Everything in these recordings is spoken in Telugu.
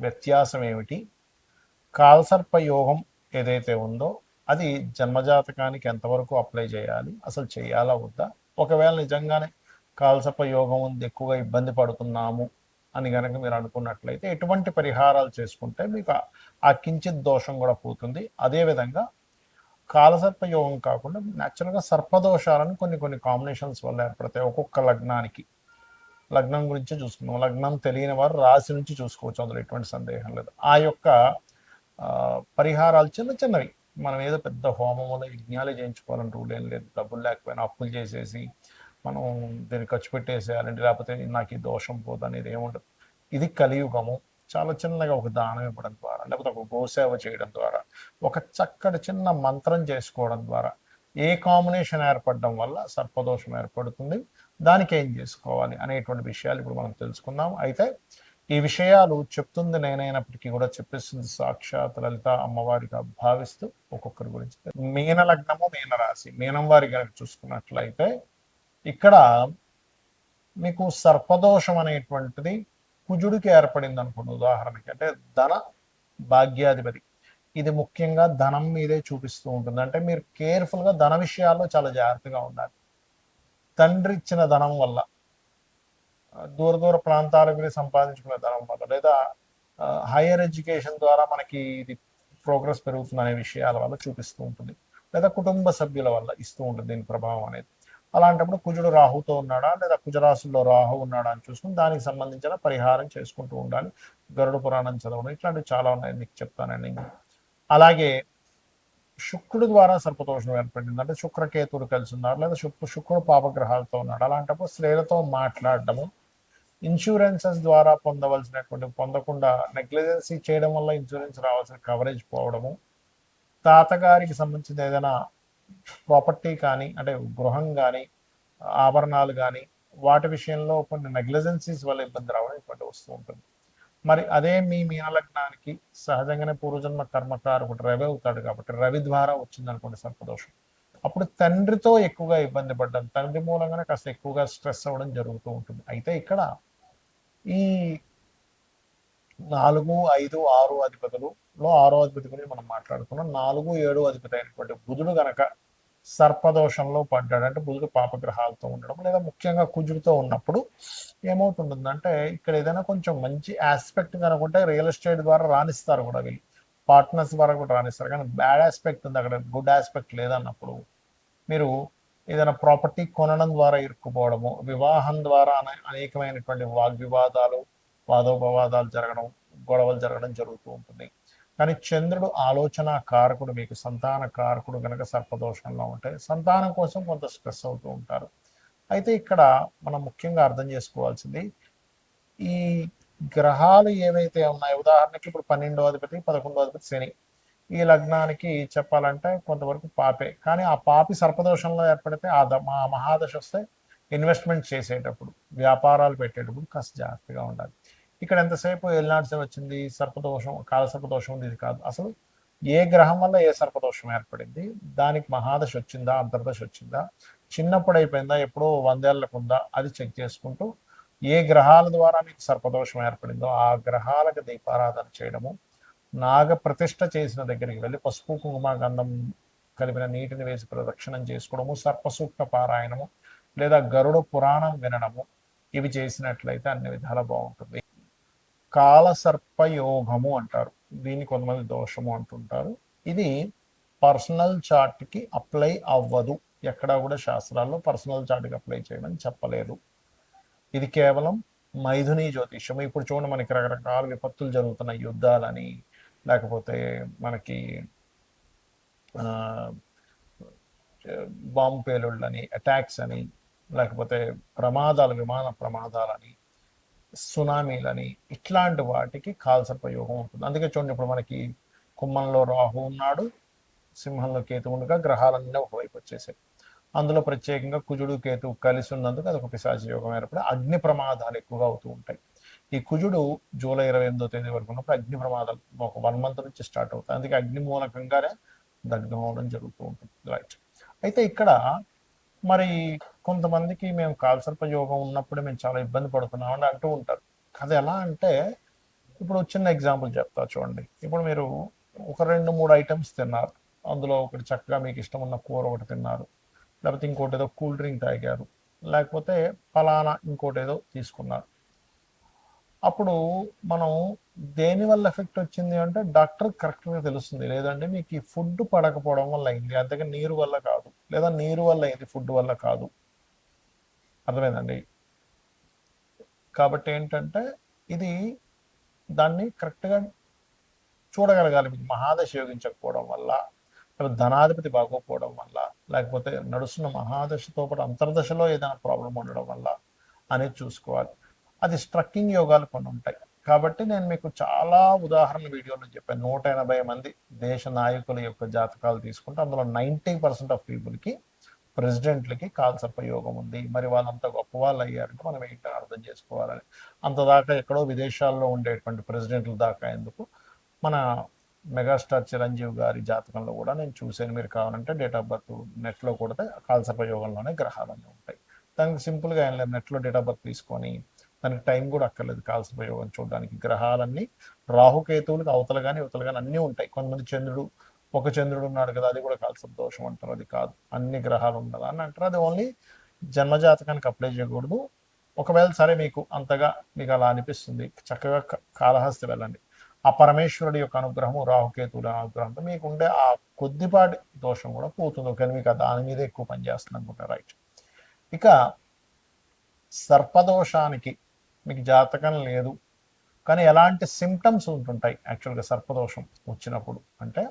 వ్యత్యాసం ఏమిటి? కాల్సర్ప యోగం ఏదైతే ఉందో అది జన్మజాతకానికి ఎంతవరకు అప్లై చేయాలి? అసలు చేయాలా వద్దా? ఒకవేళ నిజంగానే కాల్సర్ప యోగం ఉంది ఎక్కువగా ఇబ్బంది పడుతున్నాము అని కనుక మీరు అనుకున్నట్లయితే ఎటువంటి పరిహారాలు చేసుకుంటే మీకు ఆ- ఆ కించిత్ దోషం కూడా పోతుంది. అదేవిధంగా కాలసర్ప యోగం కాకుండా న్యాచురల్గా సర్పదోషాలను కొన్ని కొన్ని కాంబినేషన్స్ వల్ల ఏర్పడతాయి. ఒక్కొక్క లగ్నానికి. లగ్నం గురించి చూసుకుందాం. లగ్నం తెలియని వారు రాశి నుంచి చూసుకోవచ్చు. అందులో ఎటువంటి సందేహం లేదు. ఆ యొక్క పరిహారాలు చిన్న చిన్నవి. మనం ఏదో పెద్ద హోమములు యజ్ఞాలు చేయించుకోవాలని రూల్ ఏం లేదు. డబ్బులు లేకపోయినా అప్పులు చేసేసి మనం దీన్ని ఖర్చు పెట్టేసేయాలంటే లేకపోతే నాకు ఈ దోషం పోదు అనేది ఏముండదు ఇది కలియుగము. చాలా చిన్నగా ఒక దానం ఇవ్వడం ద్వారా లేకపోతే ఒక గోసేవ చేయడం ద్వారా ఒక చక్కటి చిన్న మంత్రం చేసుకోవడం ద్వారా ఏ కాంబినేషన్ ఏర్పడడం వల్ల సర్పదోషం ఏర్పడుతుంది? దానికి ఏం చేసుకోవాలి అనేటువంటి విషయాలు ఇప్పుడు మనం తెలుసుకుందాం. అయితే ఈ విషయాలు చెప్తుంది నేనైనప్పటికీ కూడా చెప్పిస్తుంది సాక్షాత్ లలిత అమ్మవారిగా భావిస్తూ ఒక్కొక్కరి గురించి. మీన లగ్నము మీన రాశి మీనం వారి కనుక చూసుకున్నట్లయితే ఇక్కడ మీకు సర్పదోషం అనేటువంటిది కుజుడికి ఏర్పడింది అనుకోండి. ఉదాహరణకి అంటే ధన భాగ్యాధిపతి. ఇది ముఖ్యంగా ధనం మీదే చూపిస్తూ ఉంటుంది. అంటే మీరు కేర్ఫుల్గా ధన విషయాల్లో చాలా జాగ్రత్తగా ఉండాలి. తండ్రి ఇచ్చిన ధనం వల్ల దూర దూర ప్రాంతాలకు వెళ్ళి సంపాదించుకునే ధనం వల్ల లేదా హైయర్ ఎడ్యుకేషన్ ద్వారా మనకి ఇది ప్రోగ్రెస్ పెరుగుతుంది అనే విషయాల వల్ల చూపిస్తూ ఉంటుంది లేదా కుటుంబ సభ్యుల వల్ల ఇస్తూ ఉంటుంది దీని ప్రభావం అనేది. అలాంటప్పుడు కుజుడు రాహుతో ఉన్నాడా లేదా కుజరాశుల్లో రాహు ఉన్నాడా అని చూసుకుని దానికి సంబంధించిన పరిహారం చేసుకుంటూ ఉండాలి. గరుడ పురాణం చదవడం ఇట్లాంటివి చాలా ఉన్నాయి మీకు చెప్తానండి. అలాగే శుక్రుడు ద్వారా సర్పదోషం ఏర్పడింది. అంటే శుక్రకేతుడు కలిసి ఉన్నారు లేదా శుక్రు శుక్రుడు పాపగ్రహాలతో ఉన్నాడు. అలాంటప్పుడు స్త్రీలతో మాట్లాడటము ఇన్సూరెన్సెస్ ద్వారా పొందవలసినటువంటి పొందకుండా నెగ్లిజెన్సీ చేయడం వల్ల ఇన్సూరెన్స్ రావాల్సిన కవరేజ్ పోవడము తాతగారికి సంబంధించిన ఏదైనా ప్రాపర్టీ కానీ అంటే గృహం కానీ ఆభరణాలు కానీ వాటి విషయంలో కొన్ని నెగ్లిజెన్సీస్ వల్ల ఇబ్బంది రావడం ఇటువంటి వస్తూ ఉంటుంది. మరి అదే మీ మీనలగ్నానికి సహజంగానే పూర్వజన్మ కర్మకారకుడు రవి అవుతాడు కాబట్టి రవి ద్వారా వచ్చింది అనుకోండి సర్పదోషం. అప్పుడు తండ్రితో ఎక్కువగా ఇబ్బంది పడ్డం తండ్రి మూలంగానే కాస్త ఎక్కువగా స్ట్రెస్ అవ్వడం జరుగుతూ ఉంటుంది. అయితే ఇక్కడ ఈ నాలుగు ఐదు ఆరు అధిపతులలో ఆరో అధిపతి గురించి మనం మాట్లాడుకున్నాం. నాలుగు ఏడు అధిపతి అయినటువంటి బుధుడు గనక సర్పదోషంలో పడ్డాడు. అంటే బుధుడు పాపగ్రహాలతో ఉండడం లేదా ముఖ్యంగా కుజుడితో ఉన్నప్పుడు ఏమవుతుంటుందంటే ఇక్కడ ఏదైనా కొంచెం మంచి ఆస్పెక్ట్ కనుకుంటే రియల్ ఎస్టేట్ ద్వారా రాణిస్తారు కూడా వీళ్ళు. పార్ట్నర్స్ ద్వారా కూడా రాణిస్తారు. కానీ బ్యాడ్ ఆస్పెక్ట్ ఉంది అక్కడ. గుడ్ ఆస్పెక్ట్ లేదన్నప్పుడు మీరు ఏదైనా ప్రాపర్టీ కొనడం ద్వారా ఇరుక్కుపోవడము వివాహం ద్వారా అనే- అనేకమైనటువంటి వాగ్వివాదాలు వాదోపవాదాలు జరగడం గొడవలు జరగడం జరుగుతూ ఉంటుంది. కానీ చంద్రుడు ఆలోచన కారకుడు మీకు సంతాన కారకుడు కనుక సర్పదోషంలో ఉంటే సంతానం కోసం కొంత స్ట్రెస్ అవుతూ ఉంటారు. అయితే ఇక్కడ మనం ముఖ్యంగా అర్థం చేసుకోవాల్సింది ఈ గ్రహాలు ఏవైతే ఉన్నాయో ఉదాహరణకి ఇప్పుడు పన్నెండో అధిపతి పదకొండో అధిపతి శని ఈ లగ్నానికి చెప్పాలంటే కొంతవరకు పాపే. కానీ ఆ పాపి సర్పదోషంలో ఏర్పడితే ఆ ద- మా మహాదశ వస్తే ఇన్వెస్ట్మెంట్ చేసేటప్పుడు వ్యాపారాలు పెట్టేటప్పుడు కాస్త జాగ్రత్తగా ఉండాలి. ఇక్కడ ఎంతసేపు ఏలినాడ్సే వచ్చింది? సర్పదోషం కాల సర్పదోషం ఉంది ఇది కాదు. అసలు ఏ గ్రహం వల్ల ఏ సర్పదోషం ఏర్పడింది? దానికి మహాదశ వచ్చిందా? అంతర్దశ వచ్చిందా? చిన్నప్పుడు అయిపోయిందా? ఎప్పుడో వందేళ్ళకు ఉందా అది చెక్ చేసుకుంటూ ఏ గ్రహాల ద్వారా మీకు సర్పదోషం ఏర్పడిందో ఆ గ్రహాలకు దీపారాధన చేయడము నాగ ప్రతిష్ట చేసిన దగ్గరికి వెళ్ళి పసుపు కుంకుమ గంధం కలిపిన నీటిని వేసి ప్రదక్షిణం చేసుకోవడము సర్పసూక్త పారాయణము లేదా గరుడ పురాణం వినడము ఇవి చేసినట్లయితే అన్ని విధాలా బాగుంటుంది. కాల సర్పయోగము అంటారు. దీన్ని కొంతమంది దోషము అంటుంటారు. ఇది పర్సనల్ చార్ట్కి అప్లై అవ్వదు. ఎక్కడా కూడా శాస్త్రాల్లో పర్సనల్ చార్ట్కి అప్లై చేయడం చెప్పలేదు. ఇది కేవలం మైథుని జ్యోతిష్యం ఇప్పుడు చూడండి మనకి రకరకాల విపత్తులు జరుగుతున్న యుద్ధాలని లేకపోతే మనకి బాంబు పేలుళ్ళని అటాక్స్ అని లేకపోతే ప్రమాదాలు విమాన ప్రమాదాలని సునామీలని ఇట్లాంటి వాటికి కాల్సర్పయోగం ఉంటుంది. అందుకే చూడండి ఇప్పుడు మనకి కుమ్మంలో రాహు ఉన్నాడు సింహంలో కేతు ఉండగా గ్రహాలన్నీ ఒకవైపు వచ్చేసాయి. అందులో ప్రత్యేకంగా కుజుడు కేతు కలిసి ఉన్నందుకు అది ఒక పిశాచ యోగం ఏర్పడి అగ్ని ప్రమాదాలు ఎక్కువగా అవుతూ ఉంటాయి. ఈ కుజుడు జూలై ఇరవై ఎనిమిదో తేదీ వరకు ఉన్నప్పుడు అగ్ని ప్రమాదాలు ఒక వన్ మంత్ నుంచి స్టార్ట్ అవుతాయి. అందుకే అగ్ని మూలకంగానే దగ్ధం అవడం జరుగుతూ ఉంటుంది. రైట్. అయితే ఇక్కడ మరి కొంతమందికి మేము కాల్సర్ప యోగం ఉన్నప్పుడే మేము చాలా ఇబ్బంది పడుతున్నాం అని అంటూ ఉంటారు. అది ఎలా అంటే ఇప్పుడు చిన్న ఎగ్జాంపుల్ చెప్తా చూడండి. ఇప్పుడు మీరు ఒక రెండు మూడు ఐటమ్స్ తిన్నారు. అందులో ఒకటి చక్కగా మీకు ఇష్టం ఉన్న కూర ఒకటి తిన్నారు. లేకపోతే ఇంకోటి ఏదో కూల్ డ్రింక్ తాగారు. లేకపోతే ఫలానా ఇంకోటి ఏదో తీసుకున్నారు. అప్పుడు మనం దేని వల్ల ఎఫెక్ట్ వచ్చింది అంటే డాక్టర్ కరెక్ట్గా తెలుస్తుంది. లేదంటే మీకు ఈ ఫుడ్ పడకపోవడం వల్ల అయింది. అంతగా నీరు వల్ల కాదు. లేదా నీరు వల్ల అయింది ఫుడ్ వల్ల కాదు. అర్థమైందండి? కాబట్టి ఏంటంటే ఇది దాన్ని కరెక్ట్గా చూడగలగాలి. మీకు మహాదశ యోగించకపోవడం వల్ల లేకపోతే ధనాధిపతి బాగోకపోవడం వల్ల లేకపోతే నడుస్తున్న మహాదశతో పాటు అంతర్దశలో ఏదైనా ప్రాబ్లం ఉండడం వల్ల అనేది చూసుకోవాలి. అది స్ట్రక్కింగ్ యోగాలు కొన్ని ఉంటాయి. కాబట్టి నేను మీకు చాలా ఉదాహరణ వీడియోలో చెప్పాను. నూట ఎనభై మంది దేశ నాయకుల యొక్క జాతకాలు తీసుకుంటే అందులో నైంటీ పర్సెంట్ ఆఫ్ పీపుల్కి ప్రెసిడెంట్లకి కాల్సర్ప యోగం ఉంది. మరి వాళ్ళంతా గొప్ప వాళ్ళు అయ్యారంటే మనం ఏంటని అర్థం చేసుకోవాలని అంతదాకా ఎక్కడో విదేశాల్లో ఉండేటువంటి ప్రెసిడెంట్ల దాకా ఎందుకు? మన మెగాస్టార్ చిరంజీవి గారి జాతకంలో కూడా నేను చూశాను. మీరు కావాలంటే డేట్ ఆఫ్ బర్త్ నెట్లో కొడితే కాల్సర్ప యోగంలోనే గ్రహాలన్నీ ఉంటాయి. దానికి సింపుల్గా ఏం లేదు. నెట్లో డేట్ ఆఫ్ బర్త్ తీసుకొని దానికి టైం కూడా అక్కర్లేదు. కాల్సిపోయేవని చూడడానికి. గ్రహాలన్నీ రాహుకేతువులకు అవతల కానీ ఇవతల కానీ అన్నీ ఉంటాయి. కొంతమంది చంద్రుడు ఒక చంద్రుడు ఉన్నాడు కదా అది కూడా కాల్సర్ దోషం అంటారు. అది కాదు. అన్ని గ్రహాలు ఉండాలి అని అంటారు. అది ఓన్లీ జన్మజాతకానికి అప్లై చేయకూడదు. ఒకవేళ సరే మీకు అంతగా మీకు అలా అనిపిస్తుంది చక్కగా క- కాళహస్తి వెళ్ళండి. ఆ పరమేశ్వరుడి యొక్క అనుగ్రహము రాహుకేతువుల అనుగ్రహంతో మీకు ఉండే ఆ కొద్దిపాటి దోషం కూడా పోతుంది. ఒకవేళ మీకు దాని మీద ఎక్కువ పనిచేస్తుంది అనుకుంటా రైట్. ఇక సర్పదోషానికి మీకు జాతకం లేదు. కానీ ఎలాంటి సిమ్టమ్స్ ఉంటుంటాయి? యాక్చువల్గా సర్పదోషం వచ్చినప్పుడు. అంటే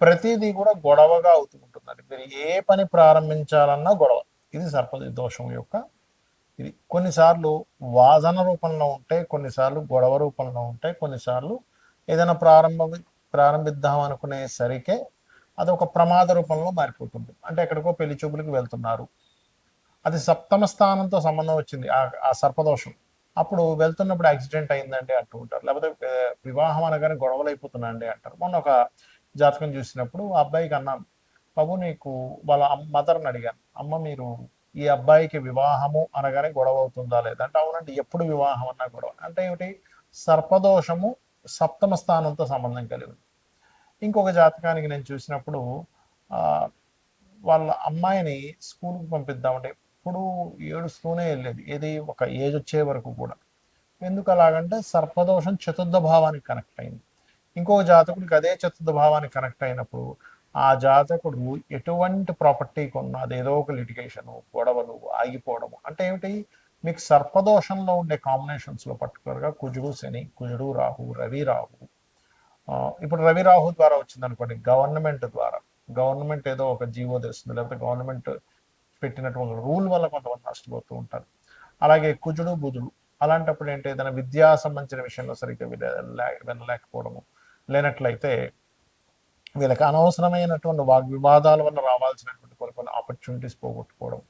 ప్రతిదీ కూడా గొడవగా అవుతూ ఉంటుందండి మీరు ఏ పని ప్రారంభించాలన్నా గొడవ. ఇది సర్ప దోషం యొక్క ఇది. కొన్నిసార్లు వాదన రూపంలో ఉంటాయి కొన్నిసార్లు గొడవ రూపంలో ఉంటాయి కొన్నిసార్లు ఏదైనా ప్రారంభ ప్రారంభిద్దాం అనుకునే సరికే అది ఒక ప్రమాద రూపంలో మారిపోతుంది. అంటే ఎక్కడికో పెళ్ళి చూపులకు వెళ్తున్నారు. అది సప్తమ స్థానంతో సంబంధం వచ్చింది. ఆ ఆ సర్పదోషం. అప్పుడు వెళ్తున్నప్పుడు యాక్సిడెంట్ అయిందండి అంటూ ఉంటారు. లేకపోతే వివాహం అనగానే గొడవలు అయిపోతున్నాయండి అంటారు. మొన్న ఒక జాతకం చూసినప్పుడు ఆ అబ్బాయికి అన్నాను బాబు నీకు వాళ్ళ మదర్ని అడిగాను. అమ్మ మీరు ఈ అబ్బాయికి వివాహము అనగానే గొడవ అవుతుందా లేదా? అంటే అవునంటే ఎప్పుడు వివాహం అన్నా గొడవ. అంటే ఏమిటి? సర్పదోషము సప్తమ స్థానంతో సంబంధం కలిగి ఉంది ఇంకొక జాతకానికి నేను చూసినప్పుడు వాళ్ళ అమ్మాయిని స్కూల్కి పంపిద్దామంటే ఎప్పుడూ ఏడుస్తూనే వెళ్ళేది. ఏది ఒక ఏజ్ వచ్చే వరకు కూడా. ఎందుకు అలాగంటే సర్పదోషం చతుర్థ భావానికి కనెక్ట్ అయింది. ఇంకో జాతకుడికి అదే చతుర్థ భావానికి కనెక్ట్ అయినప్పుడు ఆ జాతకుడు ఎటువంటి ప్రాపర్టీ కొన్నా అది ఏదో ఒక లిటిగేషన్ గొడవలు ఆగిపోవడము అంటే ఏమిటి? మీకు సర్పదోషంలో ఉండే కాంబినేషన్స్లో పర్టికులర్గా కుజుడు శని కుజుడు రాహు రవి రాహు. ఇప్పుడు రవి రాహు ద్వారా వచ్చింది అనుకోండి గవర్నమెంట్ ద్వారా. గవర్నమెంట్ ఏదో ఒక జీవో తెస్తుంది లేకపోతే గవర్నమెంట్ పెట్టినటువంటి రూల్ వల్ల కొంతమంది నష్టపోతూ ఉంటారు. అలాగే కుజుడు బుధుడు అలాంటప్పుడు ఏంటి? ఏదైనా విద్యా సంబంధించిన విషయంలో సరిగ్గా వినలేకపోవడము. లేనట్లయితే వీళ్ళకి అనవసరమైనటువంటి వాగ్వివాదాల వల్ల రావాల్సినటువంటి కొన్ని కొన్ని ఆపర్చునిటీస్ పోగొట్టుకోవడం.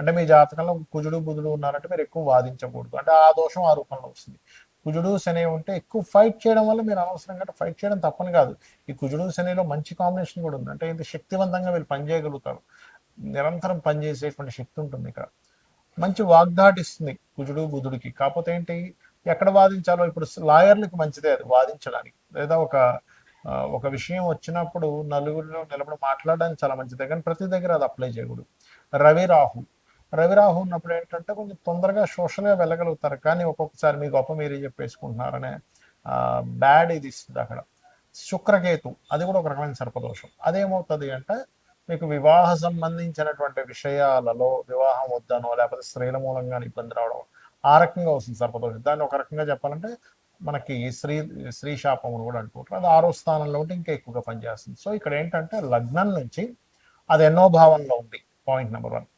అంటే మీ జాతకంలో కుజుడు బుధుడు ఉన్నారంటే మీరు ఎక్కువ వాదించకూడదు. అంటే ఆ దోషం ఆ రూపంలో వస్తుంది. కుజుడు శని ఉంటే ఎక్కువ ఫైట్ చేయడం వల్ల మీరు అనవసరంగా ఫైట్ చేయడం తప్పని కాదు. ఈ కుజుడు శనిలో మంచి కాంబినేషన్ కూడా ఉంది. అంటే ఇంత శక్తివంతంగా వీళ్ళు పనిచేయగలుగుతారు. నిరంతరం పనిచేసేటువంటి శక్తి ఉంటుంది ఇక్కడ. మంచి వాగ్దాటి ఇస్తుంది కుజుడు బుధుడికి. కాకపోతే ఏంటి? ఎక్కడ వాదించాలో ఇప్పుడు లాయర్లకు మంచిదే అది వాదించడానికి. లేదా ఒక ఒక విషయం వచ్చినప్పుడు నలుగురిలో నిలబడి మాట్లాడడానికి చాలా మంచిదే. కానీ ప్రతి దగ్గర అది అప్లై చేయకూడదు. రవి రాహు. రవి రాహు ఉన్నప్పుడు ఏంటంటే కొంచెం తొందరగా సోషల్గా వెళ్ళగలుగుతారు. కానీ ఒక్కొక్కసారి మీ గొప్ప మీరే చెప్పేసుకుంటున్నారనే బ్యాడ్ ఇది ఇస్తుంది అక్కడ. శుక్రకేతు అది కూడా ఒక రకమైన సర్పదోషం. అదేమవుతుంది అంటే మీకు వివాహ సంబంధించినటువంటి విషయాలలో వివాహం వద్దనో లేకపోతే స్త్రీల మూలంగా ఇబ్బంది రావడం ఆ రకంగా వస్తుంది సర్పదోషం దాన్ని ఒక రకంగా చెప్పాలంటే మనకి స్త్రీ స్త్రీ శాపం అని కూడా అంటుంటారు. అది ఆరో స్థానంలో ఉంటే ఇంకా ఎక్కువగా పనిచేస్తుంది. సో ఇక్కడ ఏంటంటే లగ్నం నుంచి అది ఎన్నో భావంలో ఉంది. Point number one.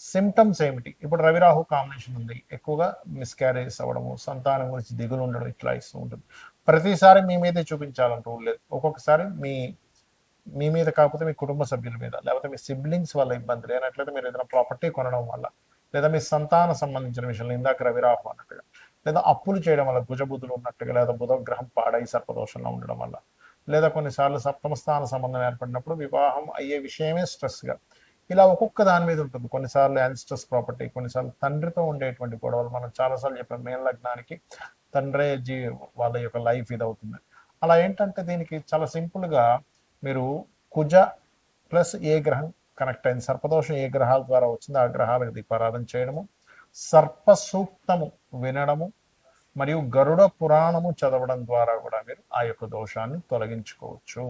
సిమ్టమ్స్ ఏమిటి? ఇప్పుడు రవిరాహు కాంబినేషన్ ఉంది. ఎక్కువగా మిస్క్యారేజెస్ అవ్వడము సంతానం గురించి దిగులు ఉండడం ఇట్లా ఇస్తూ ఉంటుంది. ప్రతిసారి మీ మీదే చూపించాలంటూ లేదు. ఒక్కొక్కసారి మీ మీ మీద కాకపోతే మీ కుటుంబ సభ్యుల మీద లేకపోతే మీ సిబ్లింగ్స్ వల్ల ఇబ్బంది లేనట్లయితే మీరు ఏదైనా ప్రాపర్టీ కొనడం వల్ల లేదా మీ సంతాన సంబంధించిన విషయంలో ఇందాక రవిరాహం అన్నట్టుగా లేదా అప్పులు చేయడం వల్ల భుజబుద్ధులు ఉన్నట్టుగా లేదా బుధగ్రహం పాడై సర్పదోషంలో ఉండడం వల్ల లేదా కొన్నిసార్లు సప్తమ స్థాన సంబంధం ఏర్పడినప్పుడు వివాహం అయ్యే విషయమే స్ట్రెస్గా ఇలా ఒక్కొక్క దాని మీద ఉంటుంది. కొన్నిసార్లు యాన్స్ట్రెస్ ప్రాపర్టీ కొన్నిసార్లు తండ్రితో ఉండేటువంటి గొడవలు మనం చాలాసార్లు చెప్పాం. మేన లగ్నానికి తండ్రే జీ వాళ్ళ యొక్క లైఫ్ ఇది అవుతుంది అలా ఏంటంటే దీనికి చాలా సింపుల్గా మీరు కుజ ప్లస్ ఏ గ్రహం కనెక్ట్ అయింది. సర్పదోషం ఏ గ్రహాల ద్వారా వచ్చిందో ఆ గ్రహాలకు దీపారాధన చేయడము సర్ప సూక్తము వినడము మరియు గరుడ పురాణము చదవడం ద్వారా కూడా మీరు ఆ యొక్క దోషాన్ని తొలగించుకోవచ్చు.